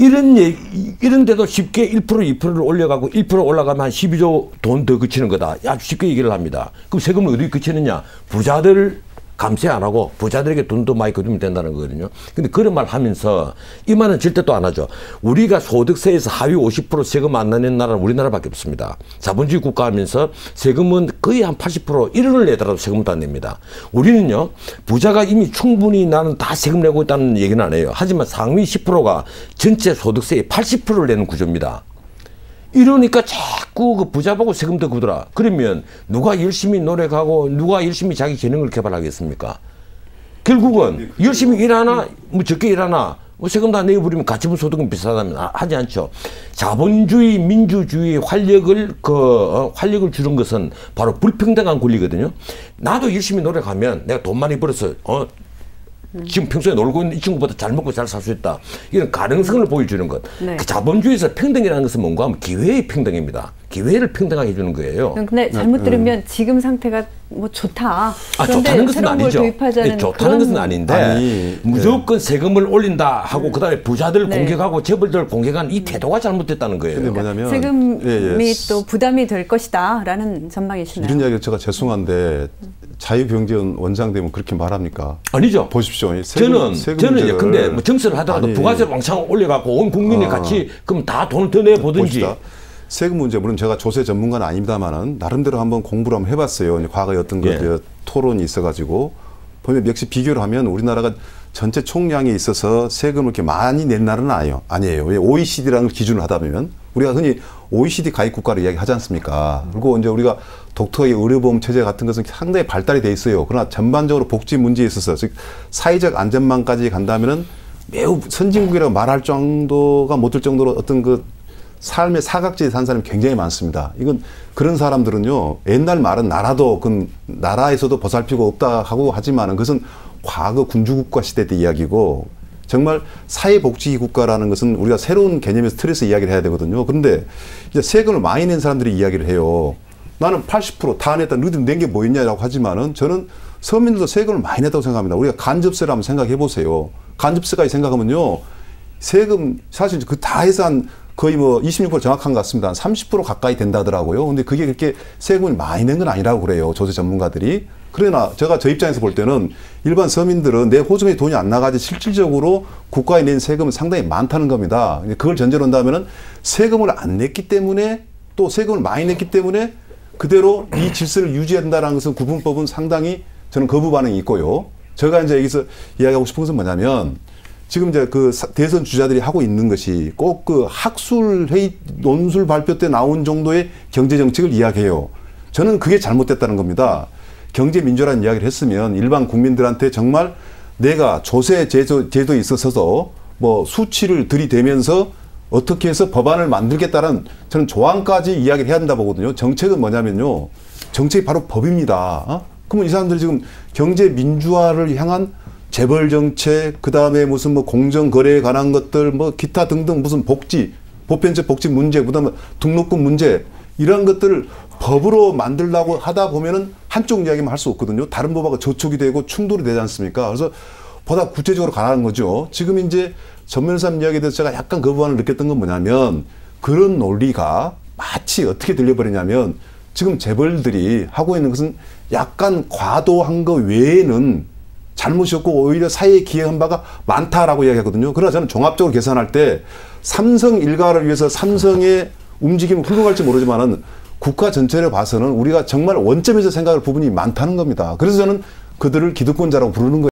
이런 얘 이런데도 쉽게 1% 2%를 올려가고 1% 올라가면 한 12조 돈 더 그치는 거다. 아주 쉽게 얘기를 합니다. 그럼 세금을 어디 그치느냐? 부자들 감세 안 하고 부자들에게 돈도 많이 거두면 된다는 거거든요. 근데 그런 말 하면서 이 말은 절대 또 안 하죠. 우리가 소득세에서 하위 50% 세금 안 내는 나라는 우리나라밖에 없습니다. 자본주의 국가 하면서 세금은 거의 한 80% 1원을 내더라도 세금도 안 냅니다. 우리는요, 부자가 이미 충분히 나는 다 세금 내고 있다는 얘기는 안 해요. 하지만 상위 10%가 전체 소득세의 80%를 내는 구조입니다. 이러니까 자꾸 그 부자 보고 세금 더 굳어라. 그러면 누가 열심히 노력하고 누가 열심히 자기 재능을 개발하겠습니까? 결국은 열심히 일하나 뭐 적게 일하나 뭐 세금 다 내버리면 가치분 소득은 비슷하다면 아, 하지 않죠. 자본주의 민주주의 활력을 그 어, 활력을 주는 것은 바로 불평등한 권리거든요. 나도 열심히 노력하면 내가 돈 많이 벌어서 어 지금 평소에 놀고 있는 이 친구보다 잘 먹고 잘 살 수 있다. 이런 가능성을 보여주는 것. 네. 그 자본주의에서 평등이라는 것은 뭔가 하면 기회의 평등입니다. 기회를 평등하게 해주는 거예요. 근데 잘못 들으면 지금 상태가 뭐 좋다. 아, 좋다는 것은 아니죠. 예, 좋다는 것은 아닌데 아니, 무조건 세금을 올린다 하고 그다음에 부자들 네. 공격하고 재벌들 공격하는 이 태도가 잘못됐다는 거예요. 근데 뭐냐면 세금이 예, 예. 또 부담이 될 것이다라는 전망이시나요? 이런 이야기 제가 죄송한데 자유경제원 원장 되면 그렇게 말합니까? 아니죠. 보십시오. 이 세금- 저는 세금 저는 문제를- 근데 뭐 정세를 하더라도 아니, 부가세를 왕창 올려갖고 온 국민이 아. 같이 그럼 다 돈을 더 내보든지. 세금 문제 물론 제가 조세 전문가는 아닙니다만은 나름대로 한번 공부를 한번 해봤어요. 과거에 어떤 그 예. 이제 토론이 있어가지고 보면 역시 비교를 하면 우리나라가 전체 총량에 있어서 세금을 이렇게 많이 낸 나라는 아니에요. 아니에요. 왜 OECD라는 걸 기준을 하다 보면 우리가 흔히 OECD 가입 국가를 이야기하지 않습니까? 그리고 이제 우리가 독특하게 의료보험 체제 같은 것은 상당히 발달이 돼 있어요. 그러나 전반적으로 복지 문제에 있어서 즉 사회적 안전망까지 간다면은 매우 선진국이라고 말할 정도가 못 될 정도로 어떤 그 삶의 사각지대에 산 사람이 굉장히 많습니다. 이건 그런 사람들은요 옛날 말은 나라도 그 나라에서도 보살피고 없다 하고 하지만은 그것은 과거 군주국가 시대 때 이야기고 정말 사회복지 국가라는 것은 우리가 새로운 개념의 스트레스 이야기를 해야 되거든요. 그런데 이제 세금을 많이 낸 사람들이 이야기를 해요. 나는 80%다 냈다. 너희들 낸 게 뭐였냐라고 하지만은 저는 서민들도 세금을 많이 냈다고 생각합니다. 우리가 간접세를 한번 생각해 보세요. 간접세까지 생각하면요. 세금 사실 그 다 해서 한 거의 뭐 26% 정확한 것 같습니다. 한 30% 가까이 된다더라고요. 근데 그게 그렇게 세금을 많이 낸 건 아니라고 그래요. 조세 전문가들이. 그러나 제가 저 입장에서 볼 때는 일반 서민들은 내 호주머니 돈이 안 나가지 실질적으로 국가에 낸 세금은 상당히 많다는 겁니다. 그걸 전제로 한다면은 세금을 안 냈기 때문에 또 세금을 많이 냈기 때문에 그대로 이 질서를 유지해야 된다는 것은 구분법은 상당히 저는 거부 반응이 있고요. 제가 이제 여기서 이야기하고 싶은 것은 뭐냐면 지금 이제 그 사- 대선 주자들이 하고 있는 것이 꼭 그 학술 회의 논술 발표 때 나온 정도의 경제 정책을 이야기해요. 저는 그게 잘못됐다는 겁니다. 경제 민주라는 이야기를 했으면 일반 국민들한테 정말 내가 조세 제도, 제도에 있어서도 뭐 수치를 들이대면서 어떻게 해서 법안을 만들겠다는 저는 조항까지 이야기를 해야 된다 보거든요. 정책은 뭐냐면요. 정책이 바로 법입니다. 어? 그러면 이 사람들이 지금 경제 민주화를 향한 재벌 정책, 그 다음에 무슨 뭐 공정 거래에 관한 것들, 뭐 기타 등등 무슨 복지, 보편적 복지 문제, 그 다음에 등록금 문제, 이런 것들을 법으로 만들려고 하다 보면은 한쪽 이야기만 할 수 없거든요. 다른 법하고 저촉이 되고 충돌이 되지 않습니까? 그래서 보다 구체적으로 가라는 거죠. 지금 이제 전면삼 이야기에 대해서 제가 약간 거부감을 느꼈던 건 뭐냐면 그런 논리가 마치 어떻게 들려버리냐면 지금 재벌들이 하고 있는 것은 약간 과도한 거 외에는 잘못이 없고 오히려 사회에 기여한 바가 많다라고 이야기하거든요. 그러나 저는 종합적으로 계산할 때 삼성 일가를 위해서 삼성의 움직임은 훌륭할지 모르지만은 국가 전체를 봐서는 우리가 정말 원점에서 생각할 부분이 많다는 겁니다. 그래서 저는 그들을 기득권자라고 부르는 거예요.